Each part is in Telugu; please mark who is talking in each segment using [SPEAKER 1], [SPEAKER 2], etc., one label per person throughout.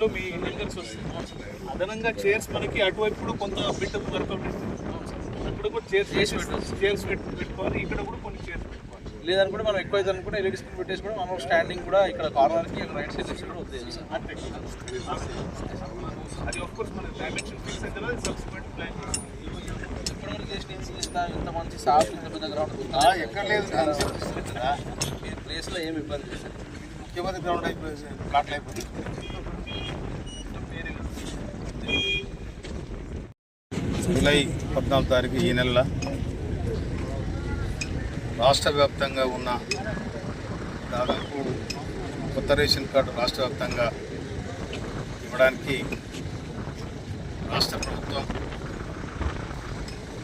[SPEAKER 1] లో మీ లింగర్స్ వస్తుంది అదనంగా చైర్స్ మనకి అటువైపు కూడా కొంత బిట్ వర్క్ అక్కడ కూడా చైర్స్ చైర్స్ పెట్టుకోవాలి. ఇక్కడ కూడా కొన్ని చైర్స్ పెట్టుకోవాలి.
[SPEAKER 2] లేదనుకుంటే మనం ఎక్కువ అయితే అనుకుంటే ఎల్ఈడి స్క్రీన్ పెట్టేసి కూడా మనం స్టాండింగ్ కూడా ఇక్కడ కార్నర్కి రైట్ సైడ్ వచ్చి కూడా వద్దు
[SPEAKER 1] అంతే. అది ఆఫ్ కోర్స్ మన డైమెన్షన్ ఫిక్స్ తర్వాత సబ్సిక్వెంట్ ప్లాన్
[SPEAKER 2] ఇప్పటివరకు చేసిన ఇంత ఇంత మంచి సాఫ్ ఇంత పెద్ద గ్రౌండ్
[SPEAKER 3] ఎక్కడ లేదు
[SPEAKER 2] ప్లేస్లో ఏమి ఇబ్బంది లేదు. సార్
[SPEAKER 3] ముఖ్యమంత్రి గ్రౌండ్ అయిపోయింది ప్లాట్లు అయిపోయింది. జూలై పద్నాలుగు తారీఖు ఈ నెల రాష్ట్ర వ్యాప్తంగా ఉన్న దాదాపు కొత్త రేషన్ కార్డు రాష్ట్ర వ్యాప్తంగా ఇవ్వడానికి రాష్ట్ర ప్రభుత్వం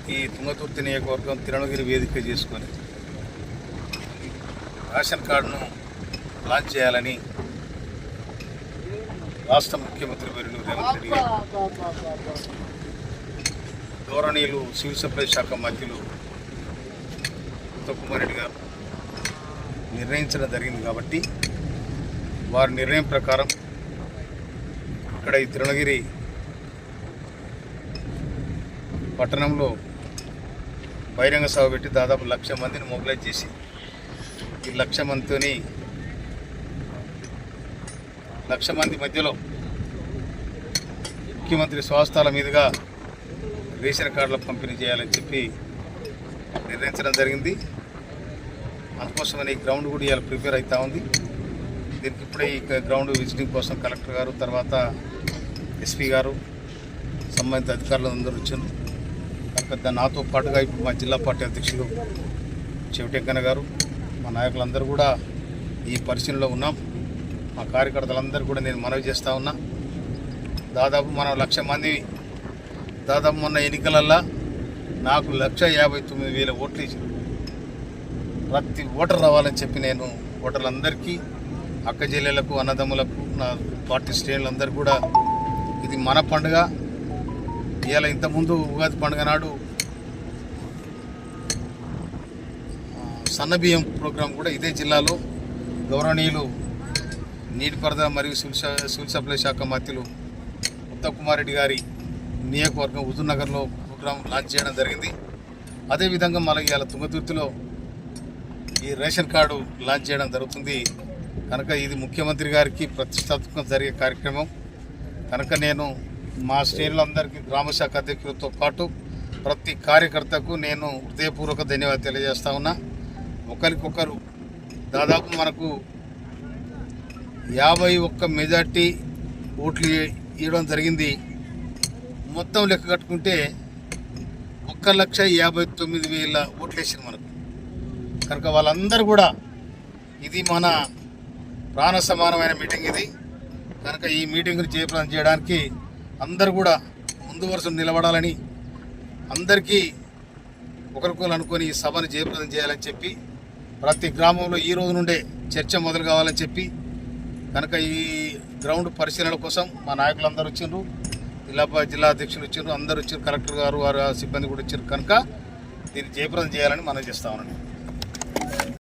[SPEAKER 3] ఈ తుంగతుర్తి నియోజకవర్గం తిరణగిరి వేదిక చేసుకొని రేషన్ కార్డును లాంచ్ చేయాలని రాష్ట్ర ముఖ్యమంత్రి వర్యులు రేవంత్ రెడ్డి గారు సివిల్ సప్లై శాఖ మంత్రులు ఉత్తమ్ గారు నిర్ణయించడం జరిగింది కాబట్టి వారి నిర్ణయం ప్రకారం ఇక్కడ ఈ తిరుణగిరి పట్టణంలో బహిరంగ సభ పెట్టి దాదాపు లక్ష మందిని మొబిలైజ్ చేసి ఈ లక్ష మందితోని లక్ష మంది మధ్యలో ముఖ్యమంత్రి స్వస్థాల మీదుగా రేషన్ కార్డుల పంపిణీ చేయాలని చెప్పి నిర్ణయించడం జరిగింది. అందుకోసమని ఈ గ్రౌండ్ కూడా ఇవాళ ప్రిపేర్ అవుతూ ఉంది. దీనికి ఇప్పుడే ఈ గ్రౌండ్ విజిటింగ్ కోసం కలెక్టర్ గారు తర్వాత ఎస్పీ గారు సంబంధిత అధికారులు అందరూ వచ్చారు. కనుక నాతో పాటుగా ఇప్పుడు మా జిల్లా పార్టీ అధ్యక్షుడు చెవిటెక్కన గారు మా నాయకులందరూ కూడా ఈ పరిశీలనలో ఉన్నాం. మా కార్యకర్తలందరూ కూడా నేను మనవి చేస్తూ ఉన్నా. దాదాపు మనం లక్ష మంది దాదాపు మొన్న ఎన్నికలల్లో నాకు లక్ష యాభై తొమ్మిది వేల ఓట్లు ఇచ్చారు ప్రతి ఓటర్ రావాలని చెప్పి నేను ఓటర్లందరికీ అక్క జిల్లెలకు అన్నదమ్ములకు నా పార్టీ శ్రేణులందరూ కూడా ఇది మన పండుగ. ఇవాళ ఇంతకుముందు ఉగాది పండుగ నాడు సన్నబియ్యం ప్రోగ్రాం కూడా ఇదే జిల్లాలో గౌరవనీయులు నీటిపారుదల మరియు సివిల్ సప్లై శాఖ మంత్రులు ఉత్తమ్ కుమార్ రెడ్డి గారి నియోజకవర్గం హుజూర్నగర్లో ప్రోగ్రాం లాంచ్ చేయడం జరిగింది. అదేవిధంగా మళ్ళీ ఇవాళ తుంగతుర్తిలో ఈ రేషన్ కార్డు లాంచ్ చేయడం జరుగుతుంది. కనుక ఇది ముఖ్యమంత్రి గారికి ప్రతిష్టాత్మకం జరిగే కార్యక్రమం. కనుక నేను మా శ్రేణులందరికీ గ్రామశాఖ అధ్యక్షులతో పాటు ప్రతి కార్యకర్తకు నేను హృదయపూర్వక ధన్యవాదాలు తెలియజేస్తా ఉన్నా. ఒకరికొకరు దాదాపు మనకు యాభై ఒక్క మెజార్టీ ఓట్లు ఇవ్వడం జరిగింది. మొత్తం లెక్క కట్టుకుంటే ఒక్క లక్ష యాభై తొమ్మిది వేల ఓట్లు వేసింది మనకు. కనుక వాళ్ళందరూ కూడా ఇది మన ప్రాణ సమానమైన మీటింగ్ ఇది. కనుక ఈ మీటింగ్ను జయప్రదం చేయడానికి అందరూ కూడా ముందు వరుస నిలబడాలని అందరికీ ఒకరికొకరు అనుకొని ఈ సభను జయప్రదం చేయాలని చెప్పి ప్రతి గ్రామంలో ఈ రోజు నుండే చర్చ మొదలు కావాలని చెప్పి కనుక ఈ గ్రౌండ్ పరిశీలన కోసం మా నాయకులందరూ వచ్చిండ్రు. జిల్లా జిల్లా అధ్యక్షులు వచ్చిండ్రు. అందరూ వచ్చారు కలెక్టర్ గారు వారు సిబ్బంది కూడా వచ్చారు కనుక దీన్ని జయప్రదం చేయాలని మనం చేస్తా ఉన్నాను.